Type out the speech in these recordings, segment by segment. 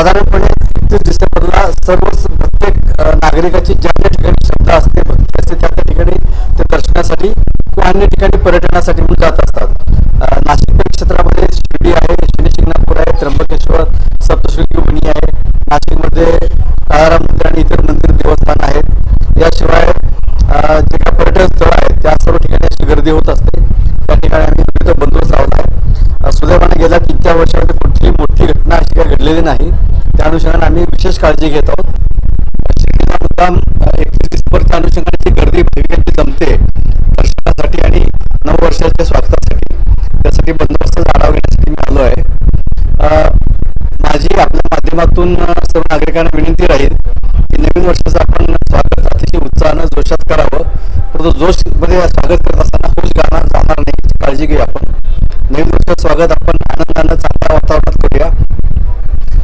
साधारणपणे एकतीस डिसेंबरला सर्व प्रत्येक नागरिकाची ज्या ज्या ठिकाणी श्रद्धा असते म्हणजे भक्ती असते त्या त्या ठिकाणी ते दर्शनासाठी किंवा अन्य ठिकाणी पर्यटनासाठी म्हणून जात असतात. नाशिक क्षेत्रामध्ये शिर्डी आहे शनिशिंगणापूर आहे त्र्यंबकेश्वर सप्तशृंगी वणी आहे. नाशिकमध्ये काळाराम मंदिर आणि इतर मंदिर देवस्थान आहेत. याशिवाय जे काही पर्यटन स्थळ आहेत त्या सर्व ठिकाणी अशी गर्दी होत असते. त्या ठिकाणी आम्ही विविध बंदोबस्त लावला आहे. सुदैवाने गेल्या तीन चार वर्षामध्ये कुठलीही मोठी घटना अशी काही घडलेली नाही. त्या अनुषंगाने आम्ही विशेष काळजी घेत आहोत. शिर्डीला मुद्दाम एकतीस डिसेंबरच्या अनुषंगाने जी गर्दी भाविकांची जमते दर्शनासाठी आणि नववर्षाच्या स्वागतासाठी त्यासाठी बंदोबस्ताचा आढावा घेण्यासाठी मी आलो आहे. माझी आपल्या माध्यमातून सर्व नागरिकांना विनंती राहील की नवीन वर्षाचं आपण स्वागत अतिशय उत्साहानं जोशात करावं. परंतु जोशमध्ये स्वागत करत असताना होश गाणं जाणार नाही काळजी घेऊ आपण. नवीन वर्षाचं स्वागत आपण आनंदानं चांगल्या वातावरणात करूया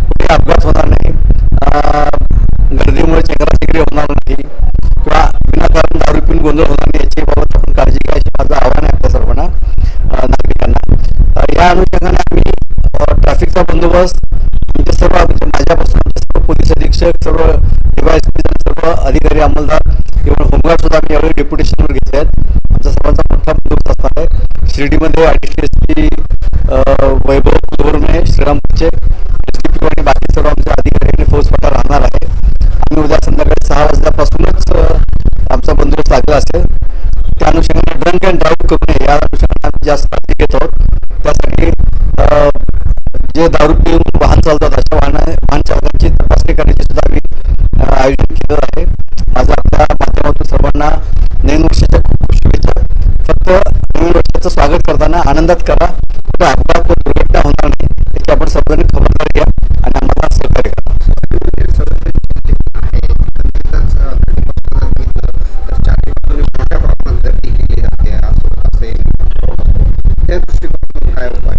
कुठे अपघात होणार नाही अं, गर्दीमुळे चेंगराचेंगरी होणार नाही किंवा विनाकारण दारू पिऊन गोंधळ होणार नाही याची बाबत आपण काळजी घ्या अशी माझं आव्हान आहे आपल्या सर्वांना अं, नागरिकांना अं, या अनुषंगाने आम्ही ट्रॅफिकचा बंदोबस्त आमचे सर्व म्हणजे माझ्यापासून सर्व पोलीस अधीक्षक सर्व डिवायस सर्व अधिकारी अंमलदार इव्हन होमगार्ड सुद्धा आम्ही यावेळी डेप्युटेशनवर घेतले आहेत. आमचा सर्वांचा मोठा बंदोबस्त असणार आहे. शिर्डीमध्ये अडीचशे S P Vaibhav Dhorane श्रीरामपूरचे S D P आणि बाकी सर्व आमचे अधिकारी आणि फौजफाटा राहणार आहे. आम्ही उद्या संध्याकाळी सहा वाजल्यापासूनच आमचा बंदोबस्त लागला असेल. त्या अनुषंगाने ड्रंक अँड ड्राईव्ह करू नये. या अनुषंगाने आम्ही जास्त काळजी घेत आहोत. जे दारू पिऊन वाहन चालतात अशा वाहन वाहन चालकांची तपासणी करण्याची सुद्धा आम्ही आयोजन केलं आहे. माझं आपल्या माध्यमातून सर्वांना नवीन वर्षाच्या खूप खूप शुभेच्छा. फक्त नवीन वर्षाचं स्वागत करताना आनंदात करा. कुठं अपघात व दुर्घटना होणार नाही याची आपण सर्वांनी खबरदारी घ्या आणि आम्हाला सहकार्य करा. केली जाते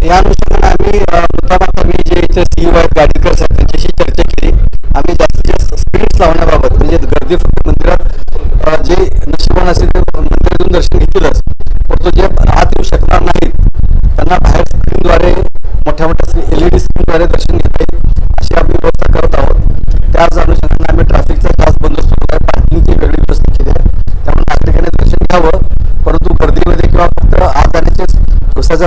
या अनुषंगाने आम्ही प्रमाणात मी जे इथे सीईओ वाय गाडीकर साहेब त्यांच्याशी चर्चा केली आम्ही जास्तीत जास्त स्पीड्स लावण्याबाबत म्हणजे गर्दी फक्त मंदिरात जे नशिबान असेल ते मंदिरातून दर्शन घेतीलच पण तो जे आत येऊ शकणार नाहीत त्यांना बाहेर स्क्रीनद्वारे मोठ्या मोठ्या एल ई डी स्क्रीनद्वारे दर्शन घेता येईल अशी आम्ही व्यवस्था करत आहोत त्याच अनुषंगाने आम्ही ट्रॅफिकचा खास बंदोबस्त केला आहे पार्किंगची वेगळी व्यवस्था केली आहे त्यामुळे नागरिकांनी दर्शन घ्यावं परंतु गर्दीमध्ये किंवा फक्त आत जाण्याचे दिवसाचा